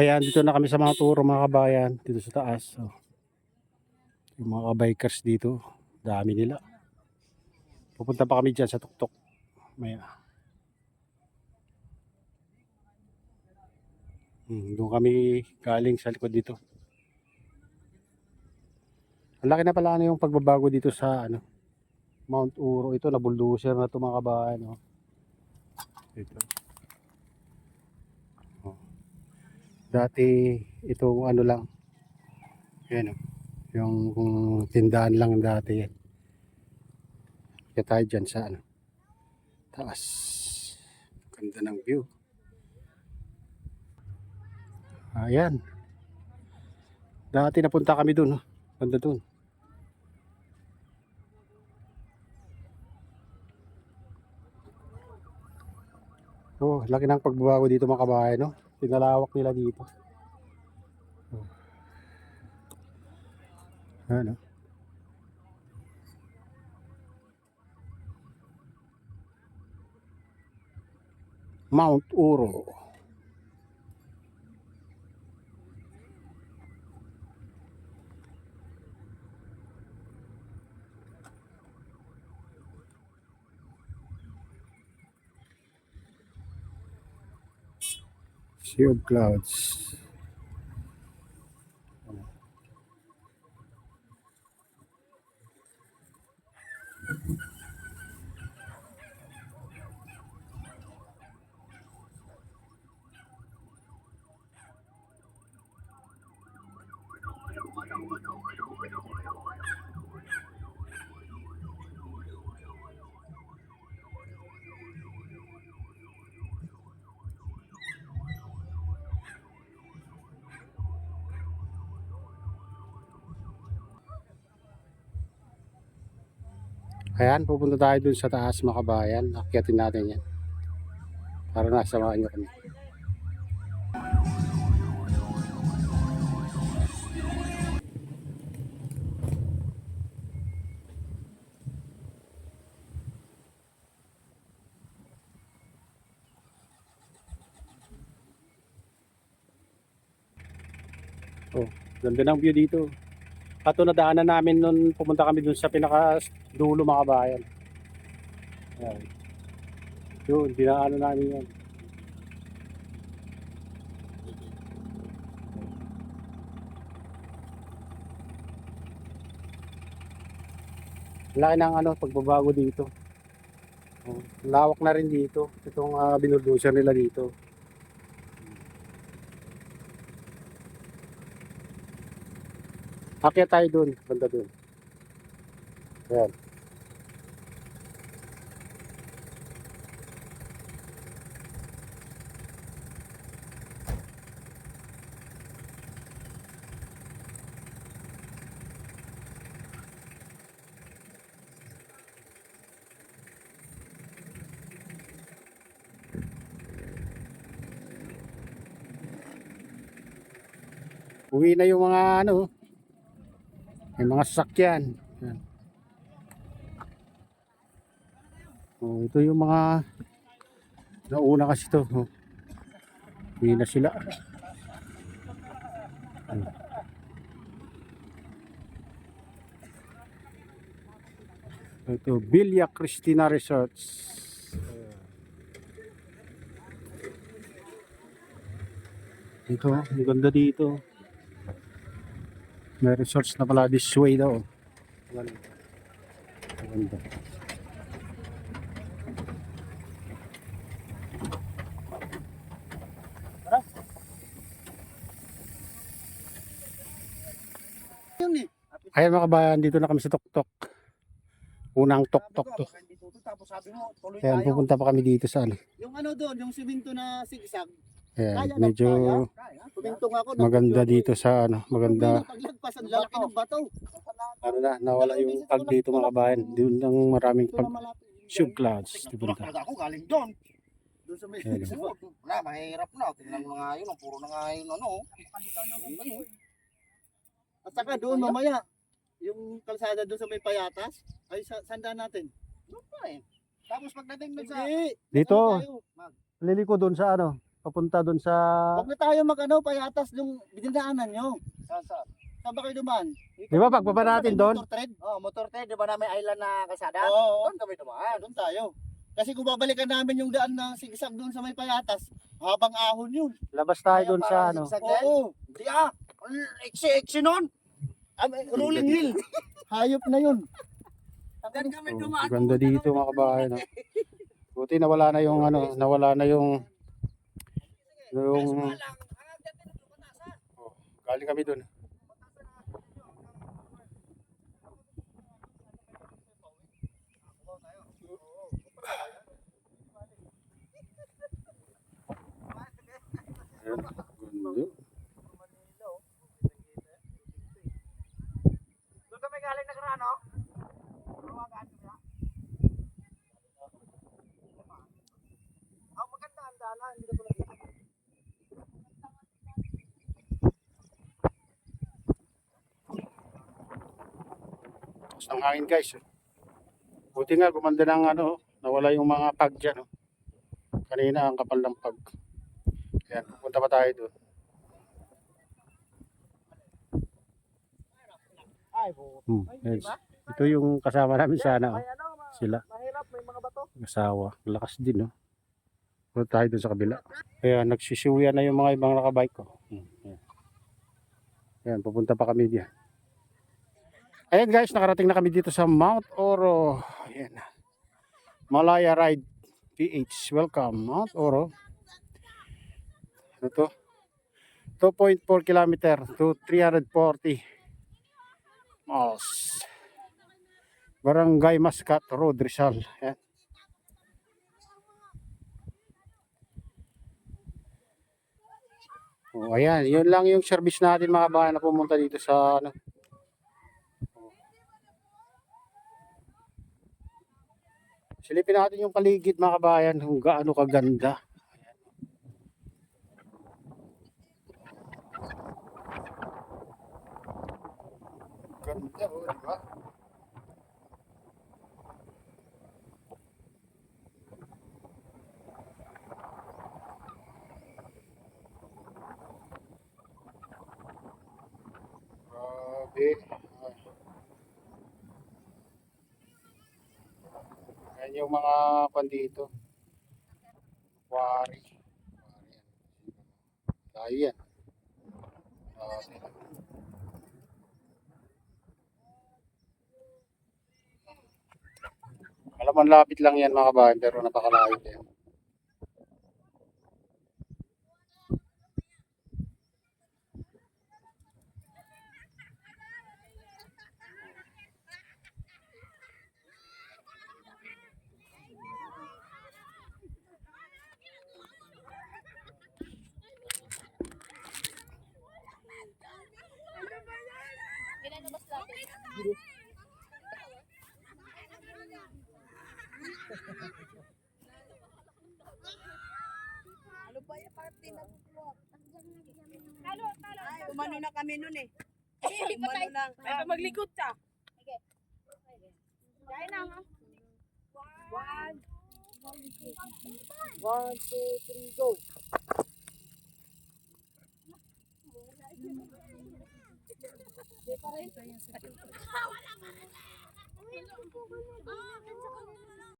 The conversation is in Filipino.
Ayan, dito na kami sa mga turo mga kabayan. Dito sa taas. Oh. Yung mga bikers dito. Dami nila. Pupunta pa kami dyan sa tuktok. Maya. Hmm, doon kami galing sa likod dito. Ang laki na pala ano yung pagbabago dito sa ano Mount Uro. Ito na bulldozer na ito mga kabayan. Oh. Ito. Oh. Dati itong ano lang. Yan oh. Yung tindahan lang dati yan. Kaya tayo dyan sa ano. Taas. Ganda ng view. Ayan. Dati napunta kami dun. Oh. Ganda dun. Oh, laki ng pagbabago dito mga kabahay, no? Pinalawak nila dito. Ano? Mount Uro. Shieldclouds. Ayan, pupunta tayo dun sa taas mga kabayan. Akyatin natin yan. Para nasamaan nyo kami. Oh, ganda ng view dito. Ato na daanan namin nung pumunta kami dun sa pinaka dulo mga bayan. Ayan. Yun, dinaanan namin yan. Laki ng ano, pagbabago dito. Oh, lawak na rin dito. Itong uh, binuldoser nila dito. Akyat tayo dun, banda dun. Ayan. Uwi na yung mga ano, may mga sasakyan. Yan. Oh, ito yung mga nauna kasi to. Oh. Na sila. Ito, Villa Cristina Resorts. Ito, ang ganda dito. May resorts na pala this way daw. Ganda. Ganda. Yun eh. Ayan mga kabayan, dito na kami sa Tuktok. Unang Tuktok to. Ayan, pupunta pa kami dito sa ano. Yung ano doon, yung siminto na sigsag. Ayan, medyo maganda dito sa ano, maganda. Ano na, nawala yung pag dito mga kabayan. Doon lang maraming pag. Sub clouds. Dipunta. talaga ako galing doon. Doon sa may Wala, mahirap na. Tingnan mo nga yun. Ang puro na nga yun. Ano? At saka doon mamaya, yung kalsada doon sa may payatas, ay sa, sandaan natin. Doon pa eh. Tapos pagdating doon sa... Dito, liliko doon sa ano, papunta doon sa Huwag na tayo mag-ano, payatas yung dinaanan nyo. Saan saan? Saan ba kayo dumaan? Di ba pagbaba natin doon? Motor tread? Oh, motor tayo, di ba na may island na kalsada? Oo, oo. Doon kami Ah, dumaan. doon tayo. Kasi kung babalikan namin yung daan na sigsag doon sa may payatas, habang ahon yun. labas tayo doon sa ano. Oo. Di ah. Eksi-eksi nun. Ah, rolling hill. Hayop na yun. Doon kami Oh, dumaan. ganda dito mga kabayan. No? Buti nawala na yung ano, nawala na yung yung oh, galing kami doon. Ayan, ganda. Doon kami galing na karano. Oh, maganda ang daan. Hindi ko ng hangin guys. oh. Buti nga gumanda ng ano, nawala yung mga pag dyan. oh. Kanina ang kapal ng pag. Ayan, pupunta pa tayo doon. Hmm, guys. Ito yung kasama namin sana. Oh. ano, Sila, mahirap. May mga bato. asawa. Lakas din, no? Punta tayo doon sa kabila. Kaya nagsisiuya na yung mga ibang nakabike ko. Hmm, ayan. Ayan, pupunta pa kami diyan. Ayan guys, nakarating na kami dito sa Mount Oro. Ayan. Malaya Ride PH. Welcome, Mount Oro. Ano to? 2.4 kilometer to 340 miles. Barangay Mascat Road, Rizal. Ayan. Oh, ayan, yun lang yung service natin mga bayan na pumunta dito sa ano. Silipin natin yung paligid mga kabayan kung gaano kaganda. Ganda, oh, di ba? Grabe. Ayan yung mga pandito. Quarry. Quarry yan. Layo yan. Grabe. Alam mo, lapit lang yan mga kabayan, pero napakalayo din. Ay, umano na kami nun eh. Hindi pa Umano tayo. lang. Ay, maglikod ka. Kaya na nga. One. One, two, three, go. Ah,